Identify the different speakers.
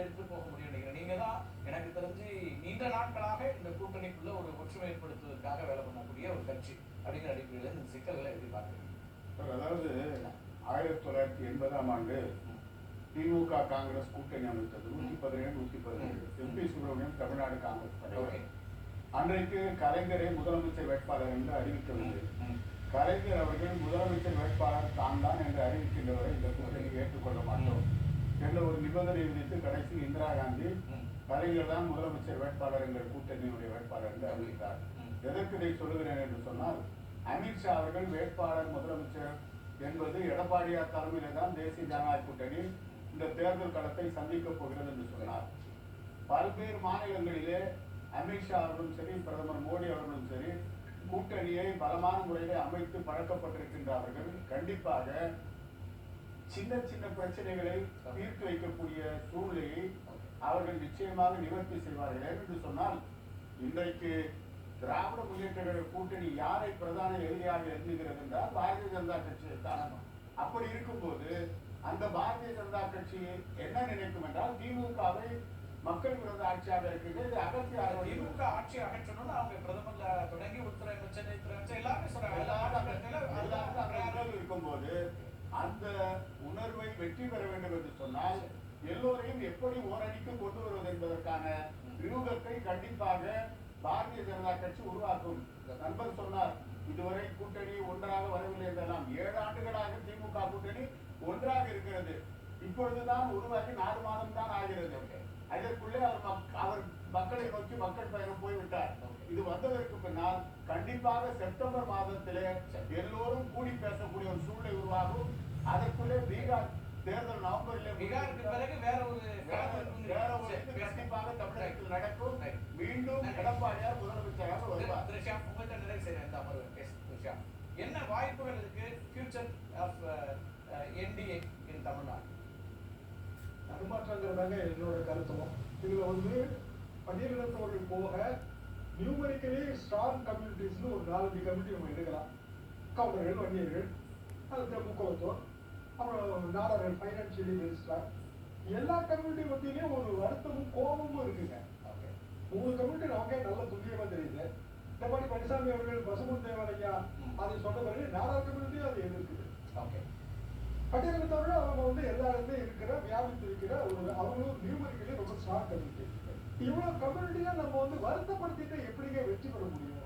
Speaker 1: வழியில் எடுத்து போக முடியும் நினைக்கிறேன். நீங்க தான் எனக்கு தெரிஞ்சு நீண்ட நாட்களாக இந்த கூட்டணிக்குள்ள ஒரு ஒற்றுமை ஏற்படுத்துவதற்காக வேலை பண்ணக்கூடிய ஒரு கட்சி அப்படிங்கிற அடிப்படையில் இந்த சிக்கல்களை
Speaker 2: சார், அதாவது ஆயிரத்தி தொள்ளாயிரத்தி எண்பதாம் ஆண்டு திமுக காங்கிரஸ் கூட்டணி அமைத்தது நூத்தி பதினேழு நூத்தி பதினேழு. எம் பி சுப்பிரமணியம் தமிழ்நாடு காங்கிரஸ் தலைவர் அன்றைக்கு கலைஞரை முதலமைச்சர் வேட்பாளர் என்று அறிவிக்கவில்லை. கலைஞர் அவர்கள் முதலமைச்சர் வேட்பாளர் தான் தான் என்று அறிவிக்கின்ற வரை இந்த கூட்டணி ஏற்றுக்கொள்ள மாட்டோம். என்ற ஒரு நிபந்தனை விதித்து கடைசி இந்திரா காந்தி கலைஞர் தான் முதலமைச்சர் வேட்பாளர் எங்கள் கூட்டணியினுடைய வேட்பாளர் என்று அறிவித்தார். எதற்கு இதை சொல்லுகிறேன் என்று சொன்னால் அமித்ஷா அவர்கள் வேட்பாளர் முதலமைச்சர் என்பது எடப்பாடியார் தலைமையில தான் தேசிய ஜனநாயக கூட்டணி இந்த தேர்தல் களத்தை சந்திக்கப் போகிறது என்று சொன்னார். பல்வேறு மாநிலங்களிலே அமித்ஷா அவர்களும் சரி பிரதமர் மோடி அவர்களும் சரி கூட்டணியை பலமான முறையிலே அமைத்து பழக்கப்பட்டிருக்கின்ற அவர்கள் கண்டிப்பாக சின்ன சின்ன பிரச்சனைகளை தீர்த்து வைக்கக்கூடிய சூழ்நிலையை அவர்கள் நிச்சயமாக நிவர்த்தி செய்வார்கள். என்று சொன்னால் இன்றைக்கு திராவிட முன்னேற்ற கூட்டணி யாரை பிரதான எதிரியாக எண்ணுகிறது என்றால் பாரதிய ஜனதா கட்சியை தான். அப்படி இருக்கும்போது அந்த பாரதிய ஜனதா கட்சி என்ன நினைக்கும் என்றால் திமுகவை மக்கள் விரோத ஆட்சியாக இருக்கிறது அகற்றி
Speaker 1: திமுக ஆட்சி அகற்றணும்னு அவங்க பிரதமர் தொடங்கி உள்துறை அமைச்சர் நிதித்துறை அமைச்சர் எல்லாருமே சொல்றாங்க
Speaker 2: எல்லாரும் அந்த-
Speaker 1: எல்லாரும்
Speaker 2: எல்லாருக்கும் அந்த
Speaker 1: அதுதான்
Speaker 2: உணர்வு இருக்கும்போது அந்த உணர்வை வெற்றி பெற வேண்டும் என்று சொன்னால் எல்லோரையும் எப்படி ஓரணிக்கு கொண்டு வருவது என்பதற்கான வியூகத்தை கண்டிப்பாக பாரதிய ஜனதா கட்சி உருவாக்கும். நண்பர் சொன்னார் இதுவரை கூட்டணி ஒன்றாக வரவில்லை என்றெல்லாம். ஏழு ஆண்டுகளாக திமுக கூட்டணி ஒன்றாக இருக்கிறது. இப்பொழுதுதான் உருவாக்கி நாலு மாதம் தான் ஆகிறது. அதற்குள்ளே அவர் மக்- அவர் மக்களை நோக்கி மக்கள் பயணம் போய்விட்டார். இது வந்ததற்கு பின்னால் கண்டிப்பாக செப்டம்பர் மாதத்திலே எல்லோரும் கூடி பேசக்கூடிய ஒரு சூழ்நிலை உருவாகும். அதற்குள்ளே பீகார் தேர்தல் நவம்பரிலே
Speaker 1: பீகாருக்கு பிறகு வேற ஒரு.
Speaker 2: வேற ஒரு. கண்டிப்பாக தமிழகத்தில் நடக்கும். மீண்டும். எடப்பாடியார் முதலமைச்சராக வருவார்
Speaker 1: திரு ஷியாம், உங்கள்ட்ட நிறைவு செய்றேன் இந்த அமர்வு. Yes, திரு ஷியாம். என்ன வாய்ப்புகள் இருக்கு future of NDA in Tamil Nadu
Speaker 3: தடுமாற்றங்கிறதாங்க என்னோட கருத்தும் இதுல வந்து பன்னீர்செல்வம் போக நியூமரிக்கலி ஸ்ட்ராங் கம்யூனிட்டிஸ்னு ஒரு நாலஞ்சு கம்யூனிட்டி நம்ம எடுக்கலாம் கவுண்டர்கள் வன்னியர்கள் அது முக்கோத்தம் அப்புறம் நாடர்கள் ஃபைனான்சியலி பெஸ்டாக எல்லா கம்யூனிட்டி மத்தியிலையும் ஒரு வருத்தமும் கோபமும் இருக்குங்க. மூணு கம்யூனிட்டி நமக்கே நல்ல துல்லியமா தெரியுது. இந்த மாதிரி பழனிசாமி அவர்கள் பசுமன் தேவரையா அதை சொன்ன பிறகு நாடார் கம்யூனிட்டியும் அது எதிர்க்குது.
Speaker 1: ஓகே.
Speaker 3: பட்டியலிட்டவர்கள் அவங்க வந்து எல்லா இடத்துலயும் இருக்கிற வியாபித்து இருக்கிற ஒரு அவங்களும் நியூமரிக்கலி ரொம்ப ஸ்ட்ராங் கம்யூனிட்டி இவ்வளவு கம்யூனிட்டியா நம்ம வந்து வருத்தப்படுத்திட்டு எப்படிங்க வெற்றி பெற முடியும்?